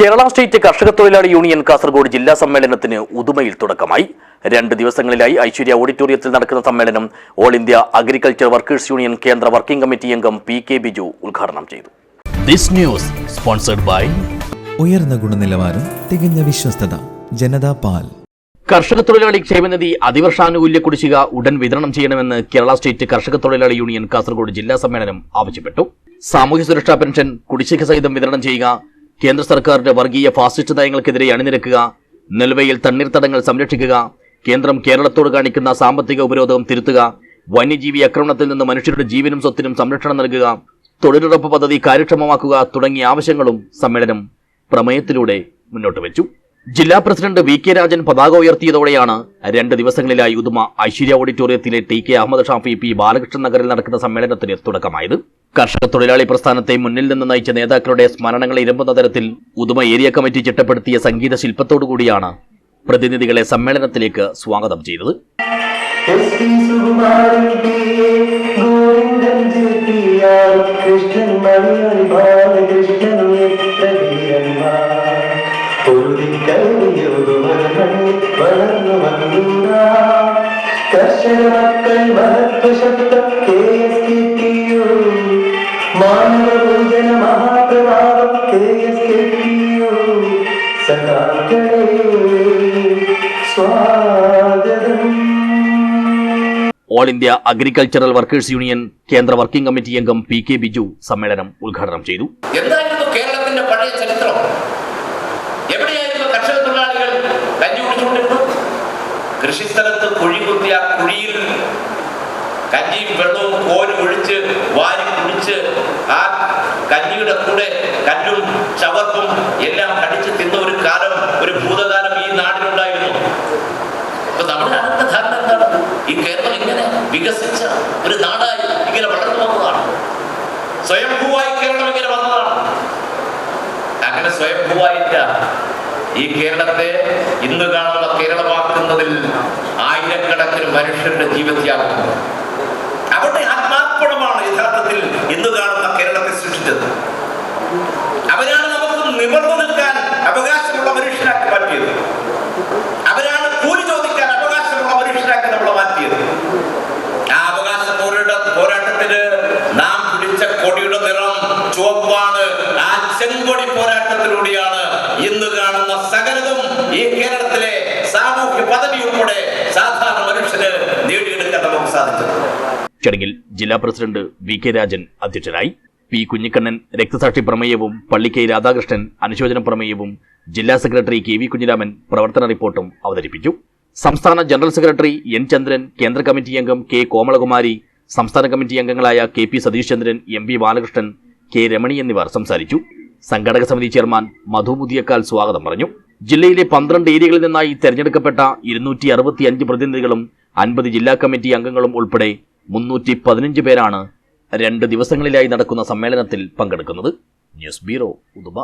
Kerala state കർഷക തൊഴിലാളി union Kasaragod ജില്ലാ സമ്മേളനത്തിന് ഉദുമയിൽ തുടക്കമായി. രണ്ട് ദിവസങ്ങളിലായി ഐശ്വര്യ ഓഡിറ്റോറിയത്തിൽ നടക്കുന്ന സമ്മേളനം all India agriculture workers union കേന്ദ്ര വർക്കിംഗ് കമ്മിറ്റി അംഗം പി കെ ബിജു ഉദ്ഘാടനം ചെയ്തു. ദിസ് ന്യൂസ് സ്പോൺസർഡ് ബൈ ഉയർന്ന ഗുണനിലവാരം തികഞ്ഞ വിശ്വസ്തത ജനതാ പാൽ. കർഷക തൊഴിലാളി ക്ഷേമനിധി അതിവർഷാനുകൂല്യ കുടിശ്ശിക ഉടൻ വിതരണം ചെയ്യണമെന്ന് കേരള സ്റ്റേറ്റ് കർഷക തൊഴിലാളി യൂണിയൻ കാസർഗോഡ് ജില്ലാ സമ്മേളനം ആവശ്യപ്പെട്ടു. സാമൂഹ്യ സുരക്ഷാ പെൻഷൻ കുടിശ്ശിക സഹിതം വിതരണം ചെയ്യുക കേന്ദ്ര സർക്കാരിന്റെ വർഗീയ ഫാസിസ്റ്റ് നയങ്ങൾക്കെതിരെ അണിനിരക്കുക നെൽവയിൽ തണ്ണീർത്തടങ്ങൾ സംരക്ഷിക്കുക കേന്ദ്രം കേരളത്തോട് കാണിക്കുന്ന സാമ്പത്തിക ഉപരോധം തിരുത്തുക വന്യജീവി ആക്രമണത്തിൽ നിന്ന് മനുഷ്യരുടെ ജീവനും സ്വത്തിനും സംരക്ഷണം നൽകുക തൊഴിലുറപ്പ് പദ്ധതി കാര്യക്ഷമമാക്കുക തുടങ്ങിയ ആവശ്യങ്ങളും സമ്മേളനം പ്രമേയത്തിലൂടെ മുന്നോട്ട് വെച്ചു. ജില്ലാ പ്രസിഡന്റ് വി കെ രാജൻ പതാക ഉയർത്തിയതോടെയാണ് രണ്ട് ദിവസങ്ങളിലായി Uduma Aishwarya ഓഡിറ്റോറിയത്തിലെ T K Ahammed Shafi P Balakrishnan നഗറിൽ നടക്കുന്ന സമ്മേളനത്തിന് തുടക്കമായത്. കർഷക തൊഴിലാളി പ്രസ്ഥാനത്തെ മുന്നിൽ നിന്ന് നയിച്ച നേതാക്കളുടെ സ്മരണങ്ങൾ ഇരമ്പുന്ന തരത്തിൽ ഉദുമ ഏരിയ കമ്മിറ്റി ചിട്ടപ്പെടുത്തിയ സംഗീത ശില്പത്തോടുകൂടിയാണ് പ്രതിനിധികളെ സമ്മേളനത്തിലേക്ക് സ്വാഗതം ചെയ്തത്. കർഷക മക്കൾ മഹത്വശബ്ദം കെ എസ് മാനവ മഹാപ്രഭാവം K S K T U സദാക്കളെ സ്വാഗതം. All India agricultural workers union കേന്ദ്ര വർക്കിംഗ് കമ്മിറ്റി അംഗം പി കെ ബിജു സമ്മേളനം ഉദ്ഘാടനം ചെയ്തു എന്തായിരുന്നു കേരളത്തിന്റെ പഴയ ചരിത്രം? എവിടെയായിരുന്നു കർഷക തൊഴിലാളികൾ കഞ്ഞി കുടിച്ചുകൊണ്ടിരുന്നത്? കൃഷിസ്ഥലത്ത് കുഴി കുത്തിയ കുഴിയിൽ കഞ്ഞിയും വെള്ളവും കോലും ഒഴിച്ച് വാരി കുടിച്ച് ആ കഞ്ഞിയുടെ കൂടെ കല്ലും ചവർപ്പും എല്ലാം കടിച്ച് തിന്ന ഒരു കാലം ഒരു ഭൂതകാലം ഈ നാടിനുണ്ടായിരുന്നു. അപ്പൊ നമ്മുടെ അടുത്ത ധാരണ എന്താണ്? ഈ കേരളം ഇങ്ങനെ വികസിച്ച ഒരു നാടായി ഇങ്ങനെ വളർന്നു വന്നതാണ്. സ്വയംഭൂവായി കേരളം ഇങ്ങനെ വന്നതാണ്. അങ്ങനെ സ്വയംഭൂവായില്ല ഈ കേരളത്തെ ഇന്ന് കാണുന്ന കേരളമാക്കുന്നതിൽ ആയിരക്കണക്കിന് മനുഷ്യരുടെ ജീവത്യാഗം. പോരാട്ടത്തിലൂടെയാണ് ഇന്ന് കാണുന്ന സകലതും ഈ കേരളത്തിലെ സാമൂഹ്യ പദവി ഉൾപ്പെടെ സാധാരണ മനുഷ്യന് നേടിയെടുക്കാൻ നമുക്ക് സാധിച്ചത് ചടങ്ങിൽ ജില്ലാ പ്രസിഡന്റ് വി കെ രാജൻ അധ്യക്ഷനായി പി കുഞ്ഞിക്കണ്ണൻ രക്തസാക്ഷി പ്രമേയവും പള്ളി കെ രാധാകൃഷ്ണൻ അനുശോചന പ്രമേയവും ജില്ലാ സെക്രട്ടറി കെ വി കുഞ്ഞിരാമൻ പ്രവർത്തന റിപ്പോർട്ടും അവതരിപ്പിച്ചു. സംസ്ഥാന ജനറൽ സെക്രട്ടറി എൻ ചന്ദ്രൻ കേന്ദ്ര കമ്മിറ്റി അംഗം കെ കോമളകുമാരി സംസ്ഥാന കമ്മിറ്റി അംഗങ്ങളായ K P Satheesh Chandran M P Balakrishnan K Ramani എന്നിവർ സംസാരിച്ചു. സംഘടക സമിതി ചെയർമാൻ മധു മുതിയക്കാൽ സ്വാഗതം പറഞ്ഞു. ജില്ലയിലെ പന്ത്രണ്ട് ഏരിയകളിൽ നിന്നായി തെരഞ്ഞെടുക്കപ്പെട്ട ഇരുന്നൂറ്റി അറുപത്തിയഞ്ച് പ്രതിനിധികളും അൻപത് ജില്ലാ കമ്മിറ്റി അംഗങ്ങളും ഉൾപ്പെടെ മുന്നൂറ്റി പതിനഞ്ച് പേരാണ് രണ്ട് ദിവസങ്ങളിലായി നടക്കുന്ന സമ്മേളനത്തിൽ പങ്കെടുക്കുന്നത്. News bureau Uduma.